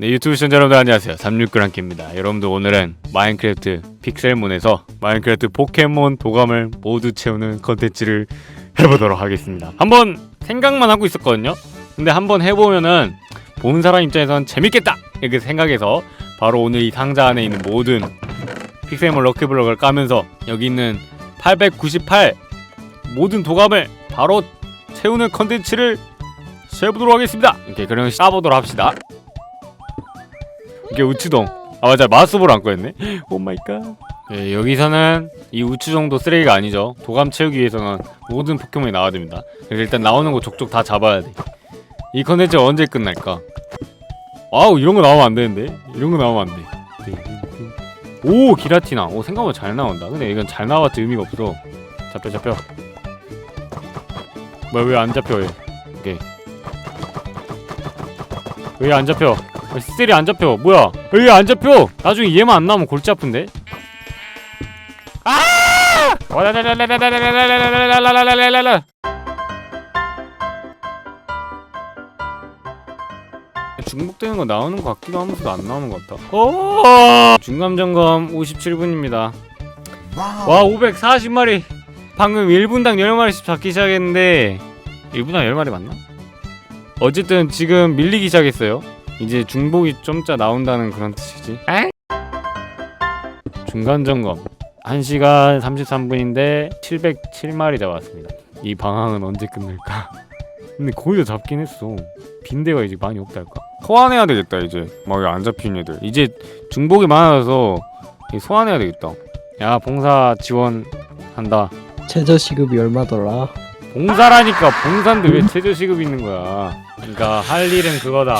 네, 유튜브 시청자 여러분 안녕하세요. 369랑키입니다. 여러분들 오늘은 마인크래프트 픽셀몬에서 마인크래프트 포켓몬 도감을 모두 채우는 컨텐츠를 해보도록 하겠습니다. 한번 생각만 하고 있었거든요. 근데 한번 해보면은 본 사람 입장에선 재밌겠다! 이렇게 생각해서 바로 오늘 이 상자 안에 있는 모든 픽셀몬 럭키블럭을 까면서 여기 있는 898 모든 도감을 바로 채우는 컨텐츠를 채워보도록 하겠습니다. 이렇게 그러면 싸보도록 합시다. 이게 우치동. 아 맞아. 마스볼 안꺼 했네. 오마이갓 예, 여기서는 이 우치 정도 쓰레기가 아니죠. 도감 채우기 위해서는 모든 포켓몬이 나와야 됩니다. 그래서 일단 나오는 거 족족 다 잡아야 돼이 컨텐츠 언제 끝날까? 아우 이런 거 나오면 안 되는데? 이런 거 나오면 안돼오 기라티나. 오 생각보다 잘 나온다. 근데 이건 잘 나왔지. 의미가 없어. 잡혀 잡혀. 뭐야 왜 안 잡혀 오케이. 왜 안 잡혀? 아, 스텔이 안 잡혀. 뭐야? 여기 안 잡혀. 나중에 얘만 안 나오면 골치 아픈데. 아! 중복되는 거 나오는 것 같기도 하면서도 안 나오는 것 같다. 오! 중간 점검 57분입니다. 와, 540마리. 방금 1분당 10마리씩 잡기 시작했는데 1분당 10마리 맞나? 어쨌든 지금 밀리기 시작했어요. 이제 중복이 좀짜 나온다는 그런 뜻이지 에? 중간 점검 1시간 33분인데 707마리 잡았습니다 이 방황은 언제 끝날까? 근데 거의 다 잡긴 했어 빈대가 이제 많이 없달까? 소환해야 되겠다 이제 막 안 잡히는 애들 이제 중복이 많아서 소환해야 되겠다 야 봉사 지원한다 최저 시급이 얼마더라? 봉사라니까 봉사인데 왜 최저 시급 있는 거야? 그러니까 할 일은 그거다.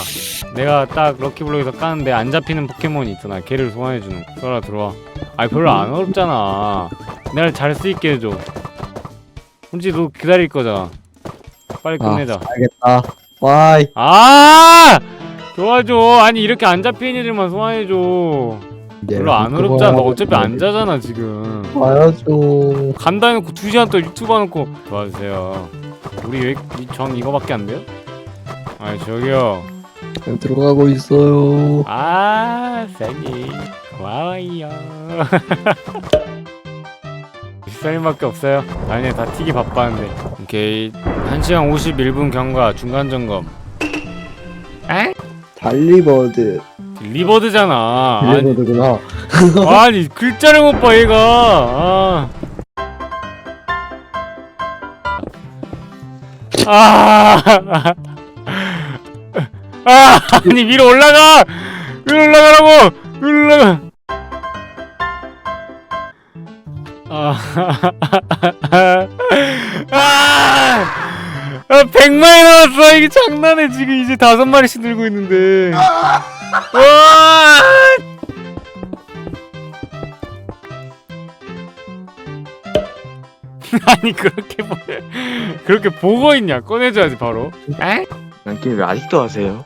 내가 딱 럭키블록에서 까는데 안 잡히는 포켓몬이 있잖아. 걔를 소환해주는. 써라 들어와. 아니 별로 안 어렵잖아. 내가 잘 수 있게 해줘. 혹시 너 기다릴 거잖아. 빨리 끝내자. 알겠다. 와이. 아! 도와줘 아니 이렇게 안 잡히는 애들만 소환해줘 별로 안 어렵잖아. 너 어차피 안 자잖아 지금. 와야죠. 간다 해놓고 2시간 동안 유튜브 해놓고. 도와주세요. 우리 왜, 이- 정 이거밖에 안 돼요? 아니 저기요. 그냥 들어가고 있어요. 아 쌤이. 고마워요. 쌤밖에 없어요? 아니 다 튀기 바빠는데. 오케이. 1 시간 51분 경과 중간 점검. 에? 달리버드. 리버드잖아. 아니, 달리버드구나. 아니 글자를 못 봐 얘가. 아. 아. 아 아니 위로 올라가! 위로 올라가라고! 위로 올라가! 아, 아, 아 100마리 나왔어. 이게 장난해. 지금 이제 다섯 마리씩 들고 있는데 와 아니 그렇게 보 그렇게 보고 있냐? 꺼내줘야지 바로. 에? 랑님 왜 아직도 하세요?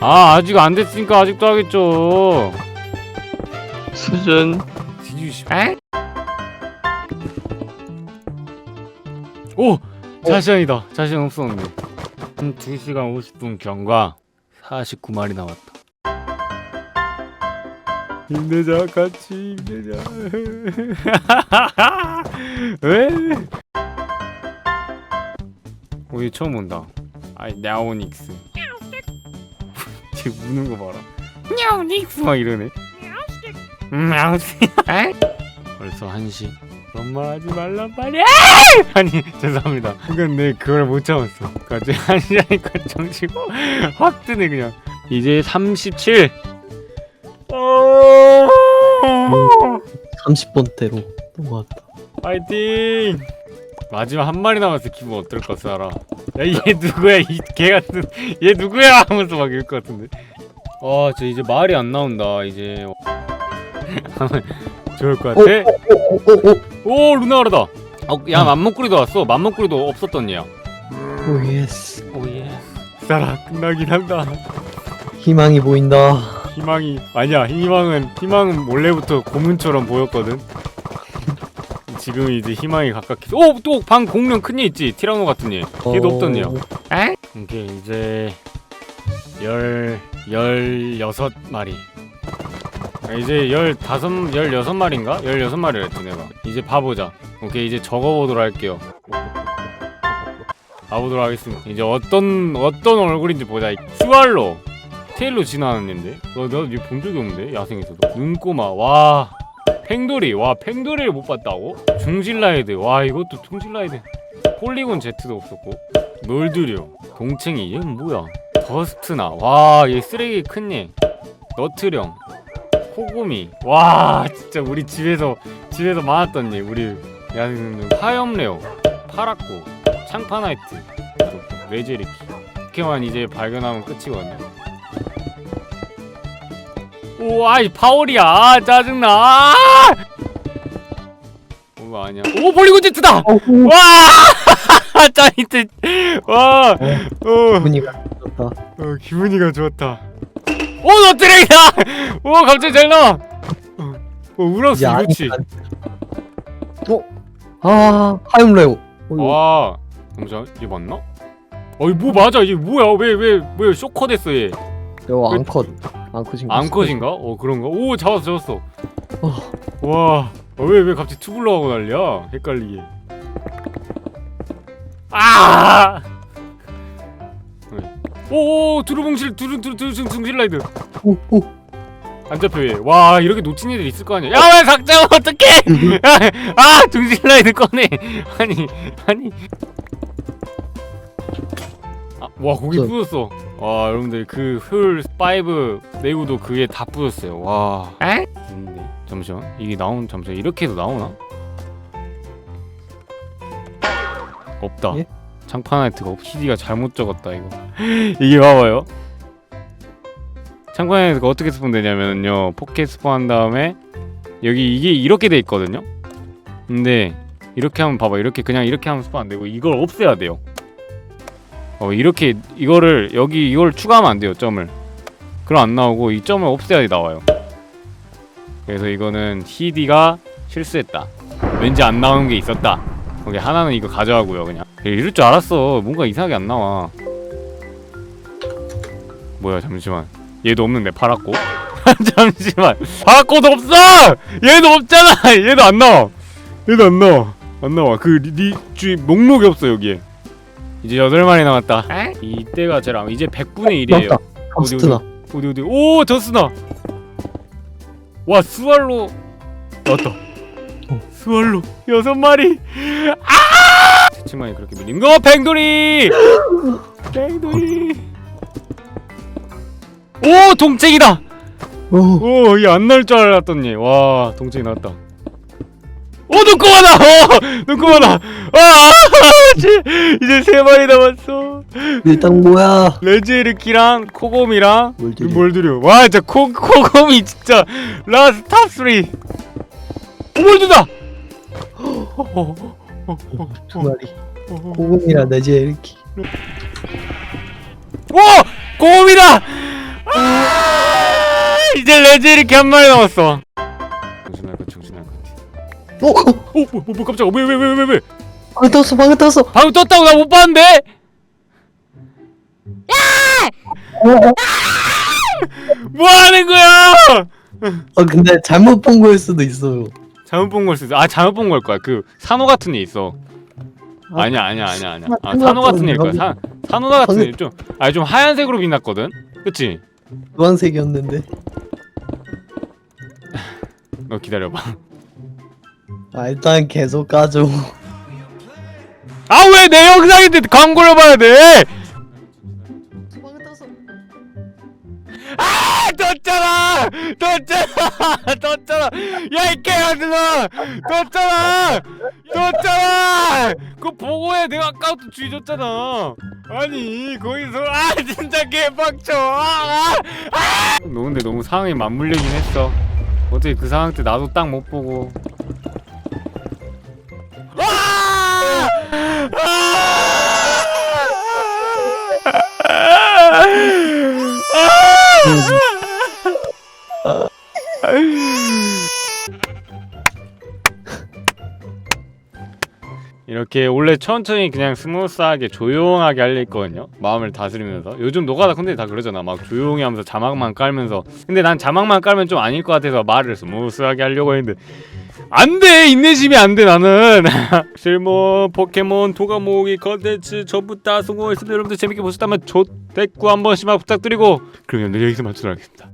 아 아직 안 됐으니까 아직도 하겠죠. 수준. 뒤지시 에? 오! 자시안이다. 자시안 없었는데. 한 2시간 50분 경과 49마리 남았다. 힘내자 같이 힘내자. 왜? 오얘 처음 온다. 아이 나오닉스. 지금 우는 거 봐라. 냐오닉스! 막 이러네. 음, 아우스. 에? 벌써 1시. 그런 말 하지 말란 말이야! 아니 죄송합니다. 내 그걸 못 참았어 갑자기 1시라니까 정치고 확 뜨네 그냥. 이제 37 어... 30번대로 넘어왔다. 파이팅! 마지막 한 마리 남았어 기분 어떨 것 같아 야얘 누구야? 이 개 같은 얘 누구야? 하면서 막 이럴 것 같은데. 아저 이제 말이 안 나온다 이제. 좋을 것 같아. 오 오 오 오. 오 루나르다. 어, 야 맘먹구리도 왔어. 맘먹구리도 없었던 얘야 오 예스. 오예. 살아 끝나긴 한다. 희망이 보인다. 희망이 아니야. 희망은 희망은 원래부터 고문처럼 보였거든. 지금 이제 희망이 가깝게. 오또 방 공룡 큰얘 있지. 티라노 같은 얘 걔도 어, 없던 에? 이게 이제 16마리. 아, 이제 15, 16마리인가? 16마리랬지 내가. 이제 봐보자. 오케이 이제 적어보도록 할게요 가보도록 하겠습니다. 이제 어떤 어떤 얼굴인지 보자. 스왈로. 테일로 지나가는 앤데? 나나얘본 적이 없는데? 야생에서도. 눈꼬마. 와. 팽돌이. 와 팽돌이를 못 봤다고? 중질라이드. 와 이것도 중질라이드. 폴리곤 제트도 없었고. 놀드류. 동챙이. 얘는 뭐야? 더스트나. 와얘 쓰레기 큰얘 너트령. 코구미. 와 진짜 우리 집에서 집에서 많았던 얘 우리 야생 화염레오. 파랗고 창파나이트 레제리키 이렇게만 이제 발견하면 끝이거든요 오 아이 파월이야 아, 짜증나 아! 뭐가 아니야 오 폴리곤 제트다 어, 오, 와 짜이트 와 어. 분위기가 좋다. 어, 기분이가 좋았다. 오, 너 쓰레기야! 오, 갑자기 잘 나와! 어, 어 울었어, 그렇지. 어? 아, 하임레오. 어, 이거 와, 잠시만, 얘 맞나? 어이, 뭐 맞아, 얘 뭐야? 왜, 왜, 왜 쇼커 됐어, 얘? 이거 암컷. 암컷인가? 암컷인가? 어, 그런가? 오, 잡았어, 잡았어. 어. 와, 어, 왜, 왜 갑자기 투블러 하고 난리야? 헷갈리게. 아! 오, 오, 두루뭉실, 두루, 두루, 두루, 둥실 라이드. 오, 오. 안 잡혀 얘. 와 이렇게 놓친 애들 있을 거 아니야. 야왜 각자 어떡해? 아 중실라이드 꺼내. 아니 아니. 아, 와 거기 저- 부쉈어. 와 여러분들 그풀 5 내구도 그게 다 부쉈어요. 와. 에? 있는데 잠시만 이게 나온 잠시만 이렇게 해도 나오나? 없다. 예? 창파나이트가 PD가 잘못 적었다 이거. 이게 봐봐요. 창관에서 어떻게 스폰되냐면요 포켓 스폰한 다음에 여기 이게 이렇게 돼 있거든요 근데 이렇게 하면 봐봐 이렇게 그냥 이렇게 하면 스폰 안 되고 이걸 없애야 돼요 어 이렇게 이거를 여기 이걸 추가하면 안 돼요 점을. 그럼 안 나오고 이 점을 없애야 나와요. 그래서 이거는 히디가 실수했다. 왠지 안 나오는 게 있었다. 오케이 하나는 이거 가져가고요 그냥. 이럴 줄 알았어. 뭔가 이상하게 안 나와. 뭐야 잠시만. 얘도 없는데 팔았고. 잠시만. 팔았고도 없어! 얘도 없잖아! 얘도 안 나와. 얘도 안 나와. 안 나와. 그리주 목록이 없어 여기에 이제 여덟 마리 남았다. 이때가 제일 안 이제 100분의 1이에요. 나왔다. 감스트나. 어디 어디 오 저스나? 와 스왈로. 나왔다. 스왈로. 여섯 마리. 아! 대치만이 그렇게 밀린 거 팽돌이! 팽돌이. 오 동쟁이다! 오, 오얘 안 나올 줄 알았더니. 와 동쟁이 나왔다. 오 눈꼬마다 어 눈꼬마다 아 이제 이제 세 마리 남았어 일단 뭐야? 레즈르키랑 코곰이랑 몰드류. 몰드류 와 진짜 코 코곰이 진짜 라스트 탑 3. 몰드다. 두 마리. 고금이랑 내지 이렇게. 오 곰이다. 아, 이제 레즈르키 한 마리 남았어. 정신할 것 정신할 것. 오, 오, 뭐, 뭐, 뭐 깜짝아. 왜, 왜, 왜, 왜, 왜? 방금 떴어, 방금 떴어. 방금 떴다고 나 못 봤는데? 뭐 하는 거야? 어, 근데 잘못 본 거일 수도 있어요. 잘못 본 걸 수도. 아, 잘못 본 걸 거야. 그 산호 같은 애 있어. 아, 아니야, 아니야, 아니야, 아니야. 아, 산호 같은 애일 거야. 산 산호 같은 방금- 애 좀. 아니 좀 하얀색으로 빛났거든. 그치? 노란색이었는데. 너 기다려봐. 아, 일단 계속 까줘. 아왜내 영상인데 광고를 봐야 돼? 아 떴잖아, 떴잖아, 떴잖아. 야 이 개야들아, 떴잖아, 떴잖아. 그거 보고해. 내가 아까부터 주의 줬잖아. 아니 거기서 아 진짜 개빡쳐. 아, 아, 아. 너 근데 너무 상황이 맞물리긴 했어. 어떻게 그 상황 때 나도 딱 못 보고. 이렇게 원래 천천히 그냥 스무스하게 조용하게 하려 했거든요. 마음을 다스리면서. 요즘 노가다 콘텐츠 다 그러잖아. 막 조용히 하면서 자막만 깔면서. 근데 난 자막만 깔면 좀 아닐 것 같아서 말을 스무스하게 하려고 했는데 안돼 인내심이 안돼 나는. 실몬 포켓몬 도가 모으기 컨텐츠 전부 다 성공했습니다. 여러분들 재밌게 보셨다면 좋댓구 한 번씩만 부탁드리고 그럼 오늘 여기서 마치도록 하겠습니다